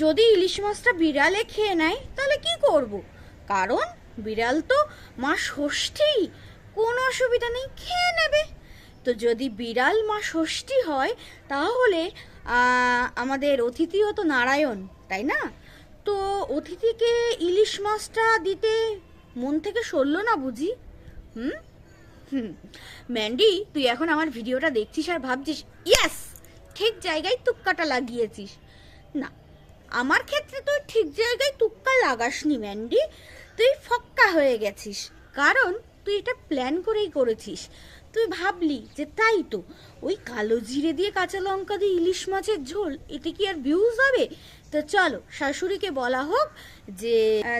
যদি ইলিশ মাছটা বিড়ালে খেয়ে নেয়, তাহলে কি করব? কারণ বিড়াল তো মা ষষ্ঠী কোনো অসুবিধা নেই, খেয়ে নেবে। তো যদি বিড়াল মা ষষ্ঠী হয়, তাহলে আমাদের অতিথিও তো নারায়ণ, তাই না? তো অতিথিকে ইলিশ মাছটা দিতে মন থেকে সরল না বুঝি? হুম? হুম। ম্যান্ডি, তুই এখন আমার ভিডিওটা দেখছিস আর ভাবছিস, ইয়েস, ঠিক জায়গায় তুক্কাটা লাগিয়েছিস। না আমার ক্ষেত্রে তুই ঠিক জায়গায় তুক্কা লাগাসনি, ম্যান্ডি। তুই ফক্কা হয়ে গেছিস, কারণ তুই এটা প্ল্যান করেই করেছিস। তুই ভাবলি যে তাই তো, ওই কালো জিরে দিয়ে কাঁচা লঙ্কা দিয়ে ইলিশ মাছের ঝোল, এতে কি আর ভিউজ হবে? তো চলো, শাশুড়িকে বলা হোক যে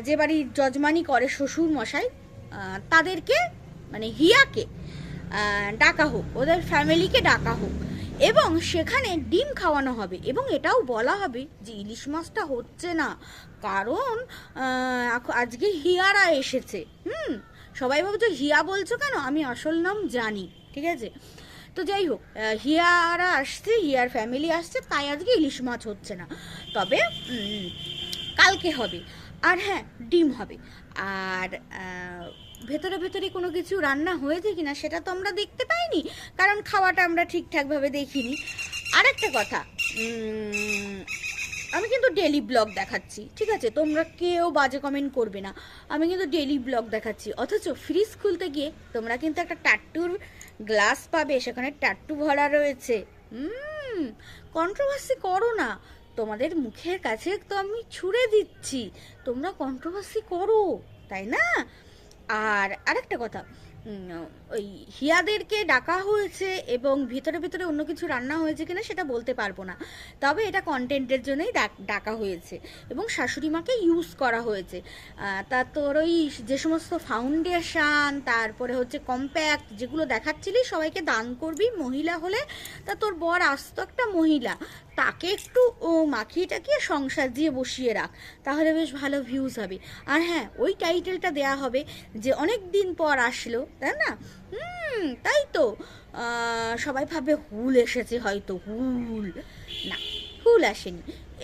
যে বাড়ির যজমানি করে শ্বশুর মশাই তাদেরকে মানে হিয়াকে ডাকা হোক, ওদের ফ্যামিলিকে ডাকা হোক। এবং সেখানে ডিম খাওয়ানো হবে এবং এটাও বলা হবে যে ইলিশ মাছটা হচ্ছে না। কারণ আজকে হিয়ারা এসেছে। হুম? সবাই ভাবছ, হিয়া বলছো কেন? আমি আসল নাম জানি, ঠিক আছে? তো যাই হোক হিয়ারা আসছে, হিয়ার ফ্যামিলি আসছে, তাই আজকে ইলিশ মাছ হচ্ছে না। তবে কালকে হবে। আর হ্যাঁ ডিম হবে। আর ভেতরে ভেতরে কোনো কিছু রান্না হয়েছে কিনা সেটা তো আমরা দেখতে পাইনি, কারণ খাওয়াটা আমরা ঠিকঠাকভাবে দেখিনি। আরেকটা কথা আমি কিন্তু ডেলি ব্লগ দেখাচ্ছি, ঠিক আছে? তোমরা কেউ বাজে কমেন্ট করবে না। আমি কিন্তু ডেলি ব্লগ দেখাচ্ছি, অথচ ফ্রিজ খুলতে গিয়ে তোমরা কিন্তু একটা টাট্টুর গ্লাস পাবে, সেখানে টাট্টু ভরা রয়েছে। কন্ট্রোভার্সি করো না। তোমাদের মুখের কাছে তো আমি ছুড়ে দিচ্ছি। তোমরা কন্ট্রোভার্সি করো, তাই না? আর আরেকটা কথা ওই হিয়াদেরকে ডাকা হয়েছে এবং ভিতরে ভিতরে অন্য কিছু রান্না হয়েছে কিনা সেটা বলতে পারব না। তবে এটা কন্টেন্টের জন্যই ডাক- হয়েছে এবং শাশুড়ি মাকে ইউজ করা হয়েছে। তা তোর ওই যে সমস্ত ফাউন্ডেশন, তারপরে হচ্ছে কম্প্যাক্ট যেগুলো দেখাচ্ছিলি, সবাইকে দান করবি মহিলা হলে, তা তোর বর আসতো একটা মহিলা। তাকে একটু মাখিয়ে টাকিয়ে সংসার দিয়ে বসিয়ে রাখ, তাহলে বেশ ভালো ভিউজ হবে। আর হ্যাঁ ওই টাইটেলটা দেয়া হবে যে, অনেক দিন পর আসলো, তাই না? হুম, তাই তো। সবাই ভাবে হুল এসেছে হয়তো, হুল। না, হুল আসেনি।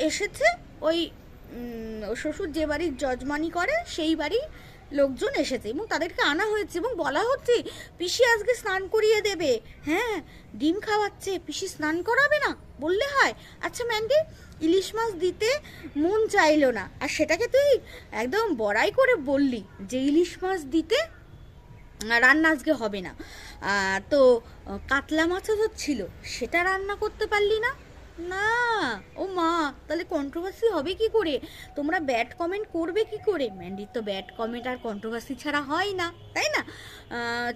এসেছে ওই শ্বশুর যে বাড়ির যজমানি করে, সেই বাড়ি লোকজন এসেছে এবং তাদেরকে আনা হয়েছে এবং বলা হচ্ছে, পিসি আজকে স্নান করিয়ে দেবে। হ্যাঁ ডিম খাওয়াচ্ছে, পিসি স্নান করাবে না? বললে হয়। আচ্ছা ম্যান্ডি ইলিশ মাছ দিতে মন চাইলো না। আর সেটাকে তুই একদম বড়াই করে বললি যে, ইলিশ মাছ দিতে রান্না আজকে হবে না। তো, কাতলা মাছও তো ছিল, সেটা রান্না করতে পারলি না। না, ও মা, তাহলে কন্ট্রোভার্সি হবে কি করে? তোমরা ব্যাড কমেন্ট করবে কি করে? ম্যান্ডির তো ব্যাড কমেন্ট আর কন্ট্রোভার্সি ছাড়া হয় না, তাই না?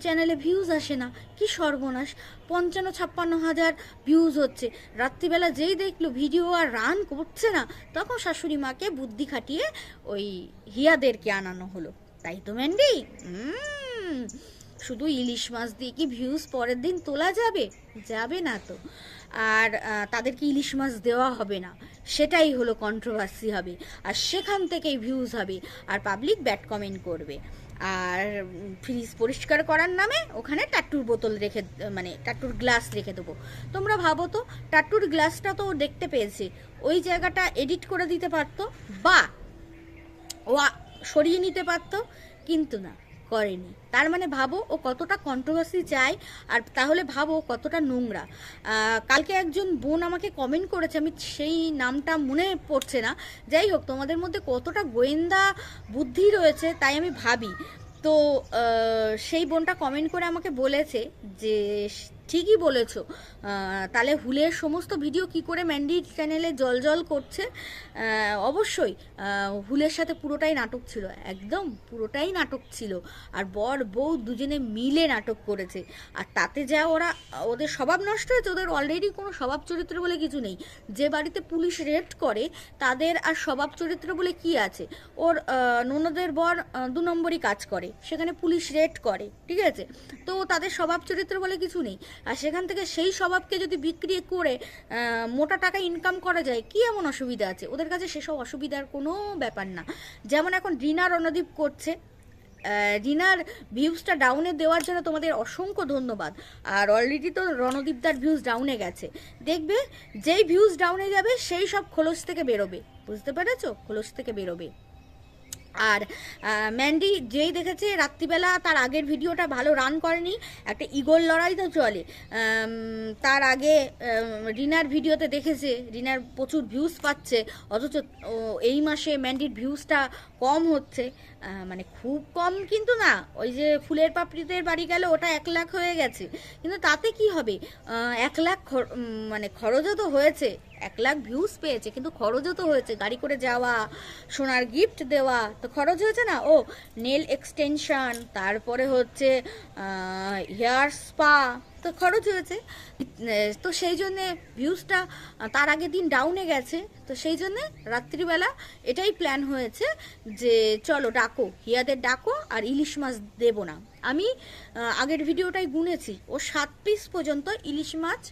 চ্যানেলে ভিউজ আসে না, কি সর্বনাশ। পঞ্চান্ন ছাপ্পান্ন হাজার ভিউজ হচ্ছে। রাত্রিবেলা যেই দেখল ভিডিও আর রান করছে না, তখন শাশুড়ি মাকে বুদ্ধি খাটিয়ে ওই হিয়াদেরকে আনানো হলো। তাই তো ম্যান্ডি শুধু ইলিশ মাছ দিয়ে কি ভিউজ পরের দিন তোলা যাবে? যাবে না তো। আর তাদেরকে ইলিশ মাছ দেওয়া হবে না। সেটাই হলো কন্ট্রোভার্সি হবে। আর সেখান থেকেই ভিউজ হবে। আর পাবলিক ব্যাড কমেন্ট করবে। আর ফ্রিজ পরিষ্কার করার নামে ওখানে টাট্টুর বোতল রেখে মানে টাট্টুর গ্লাস রেখে দেবো। তোমরা ভাবো তো, টাট্টুর গ্লাসটা তো দেখতে পেয়েছে। ওই জায়গাটা এডিট করে দিতে পারতো, বা ও সরিয়ে নিতে পারতো, কিন্তু না। করেনি। তার মানে ভাবো ও কতটা কন্ট্রোভার্সি চায় আর তাহলে ভাবো কতটা নোংরা। কালকে একজন বোন আমাকে কমেন্ট করেছে, আমি সেই নামটা মনে পড়ছে না। যাই হোক, তোমাদের মধ্যে কতটা গোয়েন্দা বুদ্ধি রয়েছে তাই আমি ভাবি। তো সেই বোনটা কমেন্ট করে আমাকে বলেছে যে ঠিকই বলেছ। তাহলে হুলের সমস্ত ভিডিও কি করে ম্যান্ডি চ্যানেলে জল জল করছে? অবশ্যই হুলের সাথে পুরোটাই নাটক ছিল, একদম পুরোটাই নাটক ছিল। আর বর, বউ দুজনে মিলে নাটক করেছে। আর তাতে যা ওরা, ওদের স্বভাব নষ্ট হয়েছে, ওদের অলরেডি কোনো স্বভাব চরিত্র বলে কিছু নেই। যে বাড়িতে পুলিশ রেড করে, তাদের আর স্বভাব চরিত্র বলে কি আছে? ওর ননদের বর দু নম্বরই কাজ করে, সেখানে পুলিশ রেড করে, ঠিক আছে? তো তাদের স্বভাব চরিত্র বলে কিছু নেই। আর সেখান থেকে সেই স্বভাবকে যদি বিক্রি করে মোটা টাকা ইনকাম করা যায়, কি এমন অসুবিধা আছে? ওদের কাছে সেসব অসুবিধার কোনো ব্যাপার না। যেমন এখন রিনা রণদীপ করছে। রিনার ভিউজটা ডাউনে দেওয়ার জন্য তোমাদের অসংখ্য ধন্যবাদ। আর অলরেডি তো রণদীপদার ভিউজ ডাউনে গেছে। দেখবে, যেই ভিউজ ডাউনে যাবে, সেই সব খোলস থেকে বেরোবে। বুঝতে পেরেছ? খোলস থেকে বেরোবে। আর ম্যান্ডি যেই দেখেছে রাত্রিবেলা তার আগের ভিডিওটা ভালো রান করেনি, একটা ইগোর লড়াই তো চলে। তার আগে রিনার ভিডিওতে দেখেছে, রিনার প্রচুর ভিউজ পাচ্ছে, অথচ এই মাসে ম্যান্ডির ভিউজটা কম হচ্ছে। মানে খুব কম কিন্তু না। ওই যে ফুলের পাপড়িদের বাড়ি গেল, ওটা এক লাখ হয়ে গেছে। কিন্তু তাতে কি হবে? এক লাখ মানে খরচও তো হয়েছে। এক লাখ ভিউজ পেয়েছে, কিন্তু খরচও তো হয়েছে। গাড়ি করে যাওয়া, সোনার গিফট দেওয়া, তো খরচ হয়েছে না? ও নেল এক্সটেনশন তারপরে হচ্ছে হেয়ার স্পা তো খরচ হয়েছে। তো সেই জন্যে ভিউজটা তার আগের দিন ডাউনে গেছে। তো সেই জন্যে রাত্রিবেলা এটাই প্ল্যান হয়েছে যে চলো ডাকো, হিয়াদের ডাকো আর ইলিশ মাছ দেবো না। আমি আগের ভিডিওটাই গুনেছি। ও সাত পিস পর্যন্ত ইলিশ মাছ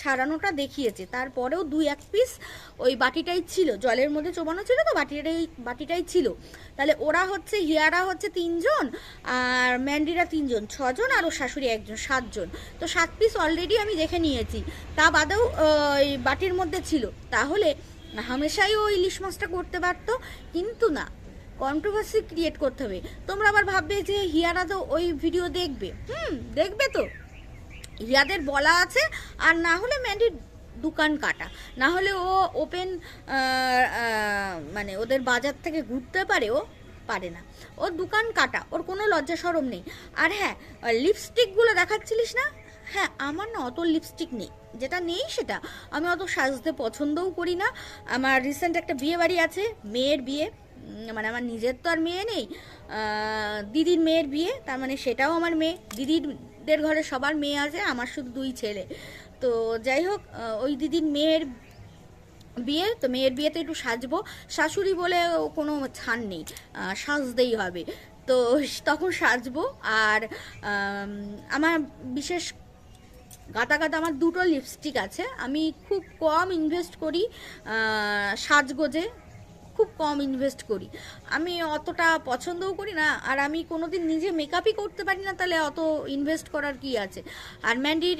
ছাড়ানোটা দেখিয়েছে। তারপরেও দুই এক পিস ওই বাটিটাই ছিল, জলের মধ্যে চোবানো ছিল তো বাটিটাই বাটিটাই ছিল। তাহলে ওরা হচ্ছে, হিয়ারা হচ্ছে তিনজন আর ম্যান্ডিরা তিনজন, ছজন আর ওর শাশুড়ি একজন, সাতজন। তো সাত পিস অলরেডি আমি দেখে নিয়েছি। তা বাদেও ওই বাটির মধ্যে ছিল। তাহলে হামেশাই ও ইলিশ মাছটা করতে পারতো, কিন্তু না কন্ট্রোভার্সি ক্রিয়েট করতে হবে। তোমরা আবার ভাববে যে হিয়ারা তো ওই ভিডিও দেখবে। হুম, দেখবে তো। ইয়াদের বলা আছে, আর না হলে ম্যান্ডির দোকান কাটা। না হলে ও ওপেন মানে ওদের বাজার থেকে ঘুরতে পারে, ও পারে না। ওর দোকান কাটা, ওর কোনো লজ্জা সরম নেই। আর হ্যাঁ লিপস্টিকগুলো দেখাচ্ছিলিস না? হ্যাঁ আমার না অত লিপস্টিক নেই। যেটা নেই সেটা। আমি অত সাজতে পছন্দও করি না। আমার রিসেন্ট একটা বিয়ে বাড়ি আছে, মেয়ের বিয়ে। মানে আমার নিজের তো আর মেয়ে নেই। দিদির মেয়ের বিয়ে, তার মানে সেটাও আমার মেয়ে। দিদিদের ঘরে সবার মেয়ে আছে, আমার শুধু দুই ছেলে। তো যাই হোক ওই দিদির মেয়ের বিয়ে, তো মেয়ের বিয়েতে একটু সাজবো। শাশুড়ি বলে কোনো ছাড় নেই সাজতেই হবে। তো তখন সাজবো, আর আমার বিশেষ গাদা গাদা আমার দুটো লিপস্টিক আছে। আমি খুব কম ইনভেস্ট করি সাজগোজে। খুব কম ইনভেস্ট করি। আমি অতটা পছন্দও করি না, আর আমি কোনোদিন নিজে মেকআপই করতে পারি না, তাহলে অত ইনভেস্ট করার কি আছে? আর ম্যান্ডির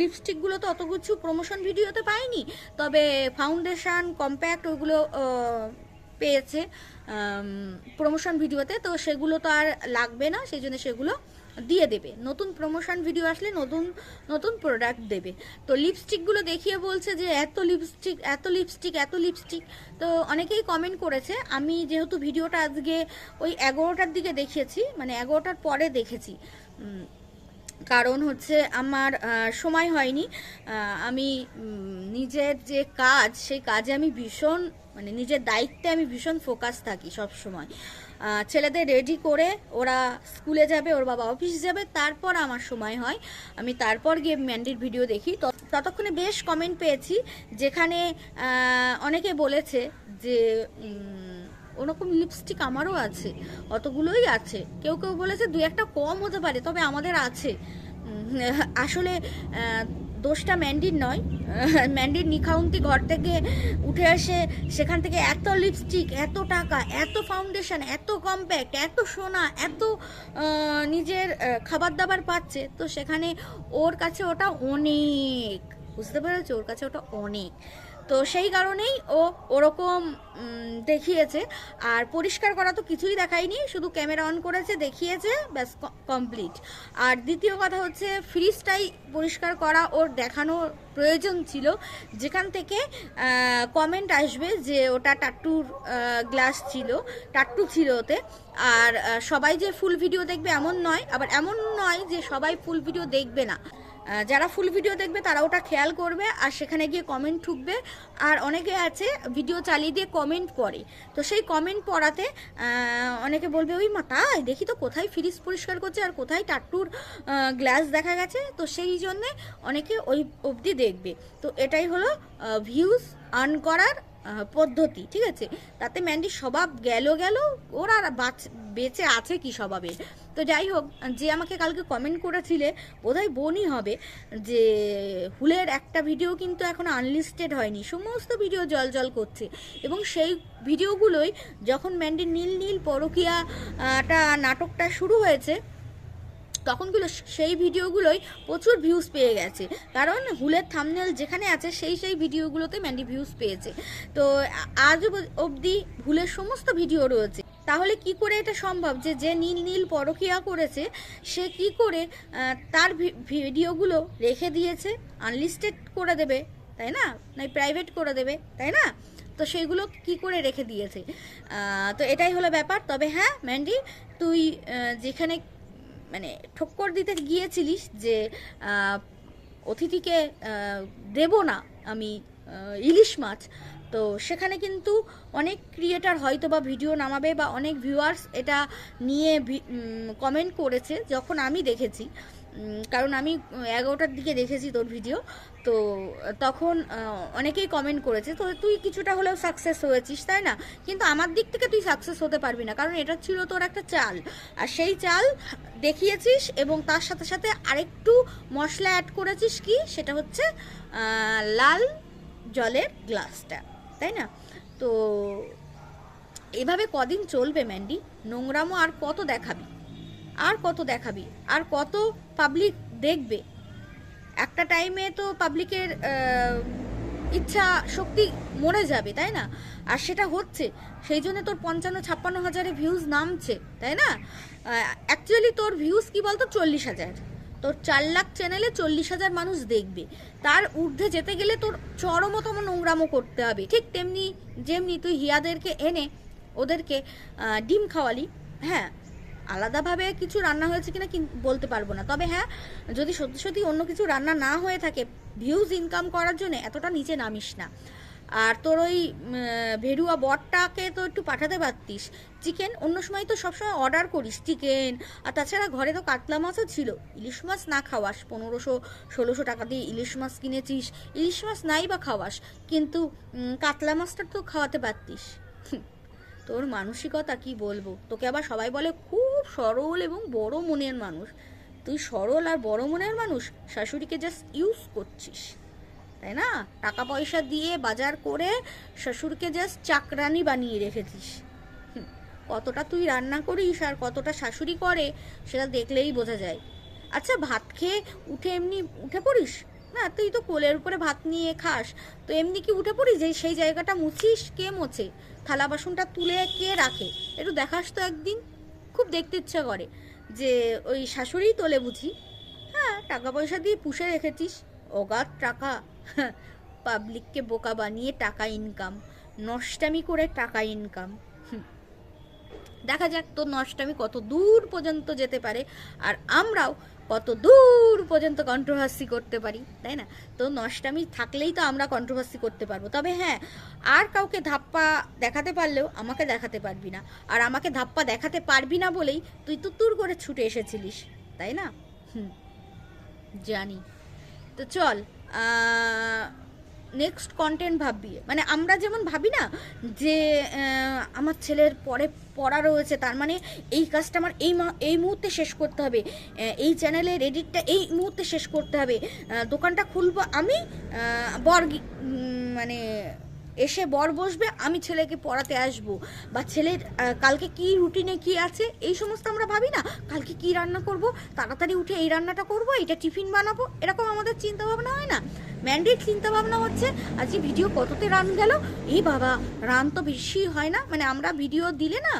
লিপস্টিকগুলো তো অত কিছু প্রমোশন ভিডিওতে পাইনি, তবে ফাউন্ডেশন কম্প্যাক্ট ওগুলো পেয়েছে প্রমোশন ভিডিওতে তো সেগুলো তো আর লাগবে না, সেই জন্য সেগুলো দিয়ে দেবে। নতুন প্রমোশন ভিডিও আসলে নতুন নতুন প্রোডাক্ট দেবে। তো লিপস্টিকগুলো দেখিয়ে বলছে যে, এত লিপস্টিক এত লিপস্টিক এত লিপস্টিক তো অনেকেই কমেন্ট করেছে। আমি যেহেতু ভিডিওটা আজকে ওই এগারোটার দিকে দেখিয়েছি মানে এগারোটার পরে দেখেছি। কারণ হচ্ছে আমার সময় হয়নি। আমি নিজের যে কাজ, সেই কাজে আমি ভীষণ মানে নিজের দায়িত্বে আমি ভীষণ ফোকাস থাকি সব সময় ছেলেদের রেডি করে ওরা স্কুলে যাবে, ওর বাবা অফিস যাবে, তারপর আমার সময় হয়। আমি তারপর গিয়ে ম্যান্ডির ভিডিও দেখি। ততক্ষণে বেশ কমেন্ট পেয়েছি, যেখানে অনেকে বলেছে যে ওরকম লিপস্টিক আমারও আছে, অতগুলোই আছে। কেউ কেউ বলেছে দু একটা কম হতে পারে, তবে আমাদের আছে। আসলে দোষটা ম্যান্ডির নয়। ম্যান্ডির নিখাউন্তি ঘর থেকে উঠে এসে সেখান থেকে এত লিপস্টিক এত টাকা, এত ফাউন্ডেশন এত কম্প্যাক্ট এত সোনা, এত নিজের খাবার দাবার পাচ্ছে। তো সেখানে ওর কাছে ওটা অনেক, বুঝতে পেরেছ? ওর কাছে ওটা অনেক। তো সেই কারণেই ও ওরকম দেখিয়েছে। আর পরিষ্কার করা তো কিছুই দেখায়নি, শুধু ক্যামেরা অন করেছে, দেখিয়েছে, ব্যাস কমপ্লিট। আর দ্বিতীয় কথা হচ্ছে ফ্রিজটাই পরিষ্কার করা ওর দেখানোর প্রয়োজন ছিল। যেখান থেকে কমেন্ট আসবে যে ওটা টাট্টুর গ্লাস ছিল, টাট্টু ছিল ওতে। আর সবাই যে ফুল ভিডিও দেখবে এমন নয়, আবার এমন নয় যে সবাই ফুল ভিডিও দেখবে না। যারা ফুল ভিডিও দেখবে, তারা ওটা খেয়াল করবে আর সেখানে গিয়ে কমেন্ট ঠুকবে। আর অনেকে আছে ভিডিও চালিয়ে দিয়ে কমেন্ট পড়ে তো সেই কমেন্ট পড়াতে অনেকে বলবে, ওই মা, তাই? দেখি তো কোথায় ফ্রিজ পরিষ্কার করছে আর কোথায় টাট্টুর গ্লাস দেখা গেছে। তো সেই জন্যে অনেকে ওই অবধি দেখবে। তো এটাই হলো ভিউজ আর্ন করার পদ্ধতি, ঠিক আছে? তাতে ম্যান্ডি স্বভাব গেল গেল, ওর আর বাঁচ- বেঁচে আছে কি স্বভাবের? তো যাই হোক, যে আমাকে কালকে কমেন্ট করেছিলে, বোধহয় বোনই হবে, যে হুলের একটা ভিডিও কিন্তু এখন আনলিস্টেড হয়নি। সমস্ত ভিডিও জল জল করছে। এবং সেই ভিডিওগুলোই যখন ম্যান্ডি নীল নীল পরকিয়াটা নাটকটা শুরু হয়েছে তখনগুলো সেই ভিডিওগুলোই প্রচুর ভিউজ পেয়ে গেছে। কারণ হুলের থামনেল যেখানে আছে, সেই সেই ভিডিওগুলোতে ম্যান্ডি ভিউজ পেয়েছে। তো আজ অবধি হুলের সমস্ত ভিডিও রয়েছে। তাহলে কি করে এটা সম্ভব? যে যে নীল নীল পরকিয়া করেছে, সে কি করে তার ভিডিওগুলো রেখে দিয়েছে আনলিস্টেড করে দেবে, তাই না? নাই প্রাইভেট করে দেবে, তাই না? তো সেইগুলো কি করে রেখে দিয়েছে? তো এটাই হলো ব্যাপার। তবে হ্যাঁ ম্যান্ডি তুই যেখানে মানে ঠক্কর দিতে গিয়েছিলিস যে অতিথিকে দেব না আমি ইলিশ মাছ তো সেখানে কিন্তু অনেক ক্রিয়েটার হয়তো বা ভিডিও নামাবে বা অনেক ভিউয়ার্স এটা নিয়ে কমেন্ট করেছে যখন আমি দেখেছি। কারণ আমি এগারোটার দিকে দেখেছি তোর ভিডিও তো তখন অনেকেই কমেন্ট করেছে, তো তুই কিছুটা হলেও সাকসেস হয়েছিস, তাই না? কিন্তু আমার দিক থেকে তুই সাকসেস হতে পারবি না, কারণ এটা ছিল তোর একটা চাল। আর সেই চাল দেখিয়েছিস এবং তার সাথে সাথে আরেকটু মশলা অ্যাড করেছিস কি? সেটা হচ্ছে লাল জলের গ্লাসটা তাই না? তো এভাবে কদিন চলবে ম্যান্ডি? নোংরামো আর কত দেখাবি? আর কত দেখাবি? আর কত পাবলিক দেখবে? একটা টাইমে তো পাবলিকের ইচ্ছা শক্তি মরে যাবে, তাই না? আর সেটা হচ্ছে, সেই জন্য তোর পঞ্চান্ন, ছাপ্পান্ন হাজারে ভিউজ নামছে, তাই না? অ্যাকচুয়ালি তোর ভিউজ কি বলতো? চল্লিশ হাজার। তোর চার লাখ চ্যানেলে চল্লিশ হাজার মানুষ দেখবে। তার ঊর্ধ্বে যেতে গেলে তোর চরমতম নোংরামো করতে হবে। ঠিক তেমনি, যেমনি তুই হিয়াদেরকে এনে ওদেরকে ডিম খাওয়ালি হ্যাঁ আলাদাভাবে কিছু রান্না হয়েছে কিনা কিন- বলতে পারব না। তবে হ্যাঁ যদি সত্যি সত্যি অন্য কিছু রান্না না হয়ে থাকে ভিউজ ইনকাম করার জন্য এতটা নিচে নামিস না। আর তোর ওই ভেরুয়া বটটাকে তো একটু পাঠাতে পারতিস। চিকেন অন্য সময় তো সবসময় অর্ডার করিস, চিকেন। আর তাছাড়া ঘরে তো কাতলা মাছও ছিল। ইলিশ মাছ না খাওয়াস, পনেরোশো, ষোলোশো টাকা দিয়ে ইলিশ মাছ কিনেছিস। ইলিশ মাছ নাই বা খাওয়াস, কিন্তু কাতলা মাছটা তো খাওয়াতে পারতিস। তোর মানসিকতা কি বলব? তোকে আবার সবাই বলে খুব সরল এবং বড় মনের মানুষ। তুই সরল আর বড় মনের মানুষ, শাশুড়িকে জাস্ট ইউজ করছিস। তাই না? টাকা পয়সা দিয়ে বাজার করে শ্বশুরকে জাস্ট চাকরানি বানিয়ে রেখেছিস। কতটা তুই রান্না করিস আর কতটা শাশুড়ি করে সেটা দেখলেই বোঝা যায়। আচ্ছা ভাত খেয়ে উঠে এমনি উঠে পড়িস? না, তুই তো কোলের উপরে ভাত নিয়ে খাস, তো এমনি কি উঠে পড়িস? যে সেই জায়গাটা মুছিস, কে মোছে? থালা বাসনটা তুলে কে রাখে? একটু দেখাস তো একদিন। খুব দেখতে ইচ্ছা করে যে ওই শাশুড়িই তোলে বুঝি। হ্যাঁ টাকা পয়সা দিয়ে পুষে রেখেছিস। অগাধ টাকা পাবলিককে বোকা বানিয়ে টাকা ইনকাম নষ্টামি করে টাকা ইনকাম দেখা যাক তোর নষ্টামি কত দূর পর্যন্ত যেতে পারে, আর আমরাও কত দূর পর্যন্ত কন্ট্রোভার্সি করতে পারি, তাই না? তো নষ্টামি থাকলেই তো আমরা কন্ট্রোভার্সি করতে পারব। তবে হ্যাঁ আর কাউকে ধাপ্পা দেখাতে পারলেও আমাকে দেখাতে পারবি না। আর আমাকে ধাপ্পা দেখাতে পারবি না বলেই তুই তুত্তুর করে ছুটে এসেছিলিস, তাই না? হুম, জানি। তো চল নেক্সট কন্টেন্ট ভাববি। মানে আমরা যেমন ভাবি না যে আমার ছেলের পরে পড়া রয়েছে তার মানে এই কাজটা আমার এই এই মুহূর্তে শেষ করতে হবে। এই চ্যানেলের এডিটটা এই মুহূর্তে শেষ করতে হবে। দোকানটা খুলব আমি আহ, বর গি- উম, মানে এসে বর বসবে, আমি ছেলেকে পড়াতে আসব। বা ছেলের কালকে কি রুটিনে কি আছে, এই সমস্ত আমরা ভাবি না। কালকে কি রান্না করব, তাড়াতাড়ি উঠে এই রান্নাটা করব, এটা টিফিন বানাবো, এরকম আমাদের চিন্তা ভাবনা হয় না। ম্যান্ডেট চিন্তা ভাবনা হচ্ছে, আজকে ভিডিও কততে রান গেল? এই বাবা রান তো বেশি হয় না মানে আমরা ভিডিও দিলে না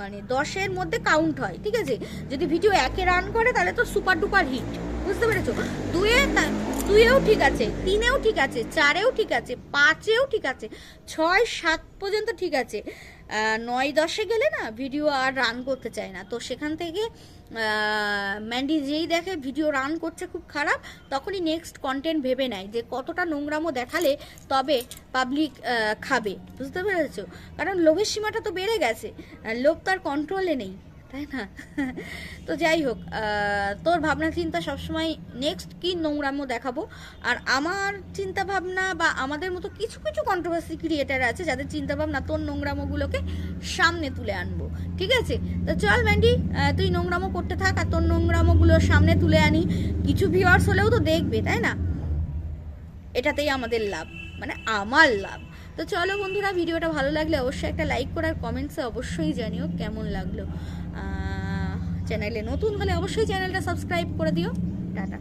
মানে দশের মধ্যে কাউন্ট হয়, ঠিক আছে? যদি ভিডিও একে রান করে, তাহলে তো সুপার ডুপার হিট বুঝতে পেরেছ? দুয়ে দুইয়েও ঠিক আছে, তিনেও ঠিক আছে, চারেও ঠিক আছে, পাঁচেও ঠিক আছে, ছয়, সাত পর্যন্ত ঠিক আছে। নয় দশে গেলে না ভিডিও আর রান করতে চায় না। তো সেখান থেকে ম্যান্ডি যেই দেখে ভিডিও রান করছে খুব খারাপ, তখনই নেক্সট কন্টেন্ট ভেবে নেয় যে কতটা নোংরামো দেখালে তবে পাবলিক খাবে। বুঝতে পেরেছ? কারণ লোভের সীমাটা তো বেড়ে গেছে লোভ তার কন্ট্রোলে নেই। তাই না? তো যাই হোক তোর ভাবনা চিন্তা সবসময় নেক্সট কি নোংরামো দেখাবো? আর আমার চিন্তা ভাবনা বা আমাদের মতো কিছু কিছু কন্ট্রোভার্সি ক্রিয়েটার আছে যাদের চিন্তা ভাবনা তোর নোংরামোগুলোকে সামনে তুলে আনব, ঠিক আছে? তো চল ম্যান্ডি তুই নোংরামো করতে থাক আর তোর নোংরামোগুলো সামনে তুলে আনি। কিছু ভিউয়ার্স হলেও তো দেখবে, তাই না? এটাতেই আমাদের লাভ মানে আমার লাভ। তো চলো বন্ধুরা, ভিডিওটা ভালো লাগলে অবশ্যই একটা লাইক করার কমেন্টসে অবশ্যই জানিও কেমন লাগল। চ্যানেলে নতুন হলে অবশ্যই চ্যানেলটা সাবস্ক্রাইব করে দিও। টাটা।